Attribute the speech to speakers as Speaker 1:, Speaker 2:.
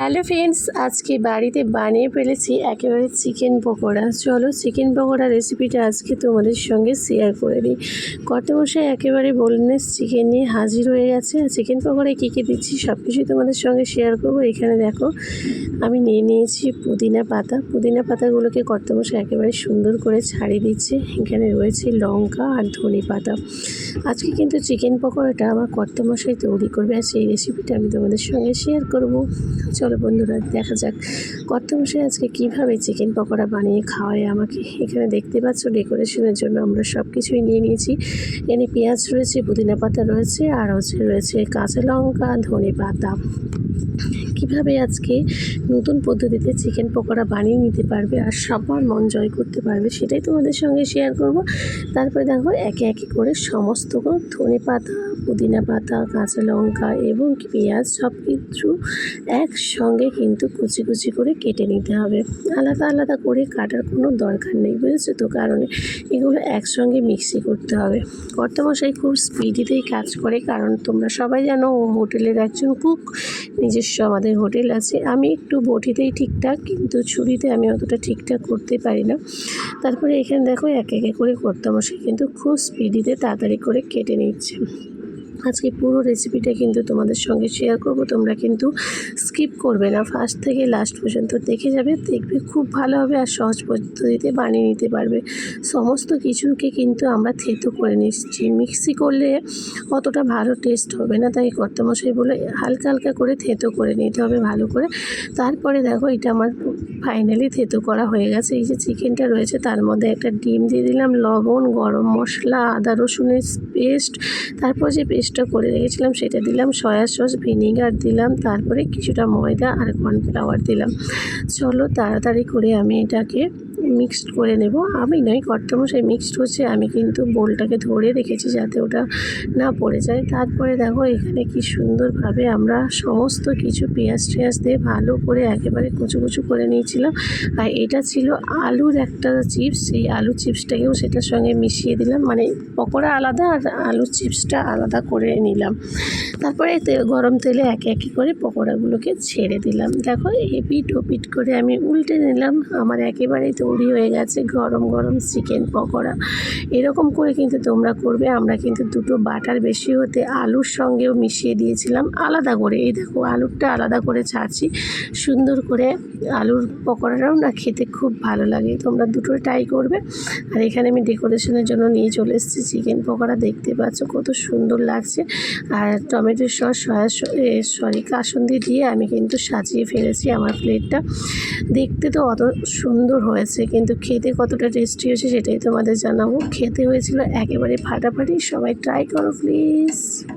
Speaker 1: Hello friends, আজকে বাড়িতে বানিয়ে ফেলেছি একেবারে চিকেন পকোড়া। চলো চিকেন পকোড়া রেসিপিটা আজকে তোমাদের সঙ্গে শেয়ার করে দিই। কত কর্তমশাই একেবারে বোনলেস চিকেন নিয়ে হাজির হয়ে গেছে। আর চিকেন পকোড়ায় কী কী দিচ্ছি সব কিছুই তোমাদের সঙ্গে শেয়ার করব। এখানে দেখো, আমি নিয়ে নিয়েছি পুদিনা পাতা। পুদিনা পাতাগুলোকে কর্তমশাই একেবারে সুন্দর করে ছাড়িয়ে দিচ্ছে। এখানে রয়েছে লঙ্কা আর ধনে পাতা। আজকে কিন্তু চিকেন পকোড়াটা আমার কর্তমশাই তৈরি করবে। আর সেই রেসিপিটা আমি তোমাদের সঙ্গে শেয়ার করব। চলো বন্ধুরা, দেখা যাক। কর্তমশাই আজকে কীভাবে চিকেন পকোড়া বানিয়ে খাওয়ায় আমাকে এখানে দেখতে পাচ্ছ? ডেকোরেশনের জন্য আমরা সব কিছুই নিয়ে নিয়েছি। এখানে পেঁয়াজ রয়েছে, পুদিনা পাতা রয়েছে, আর হচ্ছে রয়েছে কাঁচা লঙ্কা ধনে পাতা কীভাবে আজকে নতুন পদ্ধতিতে চিকেন পকোড়া বানিয়ে নিতে পারবে আর সবার মন জয় করতে পারবে সেটাই তোমাদের সঙ্গে শেয়ার করব। তারপরে দেখো একে একে করে সমস্ত ধনে পাতা, পুদিনা পাতা, কাঁচা লঙ্কা এবং পেঁয়াজ সব কিছু একসঙ্গে কিন্তু কুচি কুচি করে কেটে নিতে হবে। আলাদা আলাদা করে কাটার কোনো দরকার নেই, বুঝেছ তো? কারণে এগুলো একসঙ্গে মিক্সি করতে হবে। কর্তামশাই খুব স্পিডিতেই কাজ করে, কারণ তোমরা সবাই জানো ও হোটেলের একজন কুক নিজস্ব আমাদের হোটেল আছে। আমি একটু বটিতেই ঠিকঠাক, কিন্তু ছুরিতে আমি অতটা ঠিকঠাক করতে পারি না। তারপরে এখানে দেখো এক একে করে কর্তামশাই কিন্তু খুব স্পিডিতে তাড়াতাড়ি করে কেটে নিচ্ছে। আজকে পুরো রেসিপিটা কিন্তু তোমাদের সঙ্গে শেয়ার করব। তোমরা কিন্তু স্কিপ করবে না। ফার্স্ট থেকে লাস্ট পর্যন্ত দেখে যাবে। দেখবে খুব ভালো হবে আর সহজ পদ্ধতিতে বানিয়ে নিতে পারবে। সমস্ত কিছুকে কিন্তু আমরা থেতো করে নিচ্ছি। মিক্সি করলে অতটা ভালো টেস্ট হবে না। তাই কর্তামশাই বলে হালকা হালকা করে থেতো করে নিতে হবে ভালো করে। তারপরে দেখো এটা আমার ফাইনালি থেতো করা হয়ে গেছে। এই যে চিকেনটা রয়েছে, তার মধ্যে একটা ডিম দিয়ে দিলাম, লবণ, গরম মশলা, আদা রসুনের পেস্ট তারপর যে পেস্টটা করে রেখেছিলাম, সেটা দিলাম সয়া সস ভিনিগার দিলাম, তারপরে কিছুটা ময়দা আর কর্নফ্লাওয়ার দিলাম। চলো তাড়াতাড়ি করে আমি এটাকে মিক্সড করে নেব। আমি নয়, কর্তমশাই মিক্সড হচ্ছে, আমি কিন্তু বোলটাকে ধরে রেখেছি যাতে ওটা না পড়ে যায়। তারপরে দেখো এখানে কি সুন্দরভাবে আমরা সমস্ত কিছু পেঁয়াজ টেয়াজ দিয়ে ভালো করে একেবারে কুচু কুচু করে নিয়েছিলাম। আর এটা ছিল আলুর একটা চিপস, সেই আলু চিপসটাকেও সেটার সঙ্গে মিশিয়ে দিলাম। মানে পকোড়া আলাদা আর আলু চিপসটা আলাদা করে নিলাম। তারপরে তে- গরম তেলে একে একে করে পকোড়াগুলোকে ছেড়ে দিলাম। দেখো এপিট ওপিট করে আমি উল্টে নিলাম। আমার একেবারেই তৈরি হয়ে গেছে গরম গরম চিকেন পকোড়া। এরকম করে কিন্তু তোমরা করবে। আমরা কিন্তু দুটো বাটার বেশি হতে আলুর সঙ্গেও মিশিয়ে দিয়েছিলাম। আলাদা করে, এই দেখো আলুরটা আলাদা করে ছাড়ছি। সুন্দর করে আলুর পকোড়াটাও না খেতে খুব ভালো লাগে। তোমরা দুটো ট্রাই করবে। আর এখানে আমি ডেকোরেশনের জন্য নিয়ে চলে এসেছি চিকেন পকোড়া। দেখতে পাচ্ছ কত সুন্দর লাগছে। আর টমেটো সস, সয়া সরি, কাসুন্দি দিয়ে আমি কিন্তু সাজিয়ে ফেলেছি আমার প্লেটটা। দেখতে তো অত সুন্দর হয়েছে, কিন্তু খেতে কতটা টেস্টি হয়েছে সেটাই তোমাদের জানাব। খেতে হয়েছিল একেবারে ফাটাফাটি, সবাই ট্রাই করো প্লিজ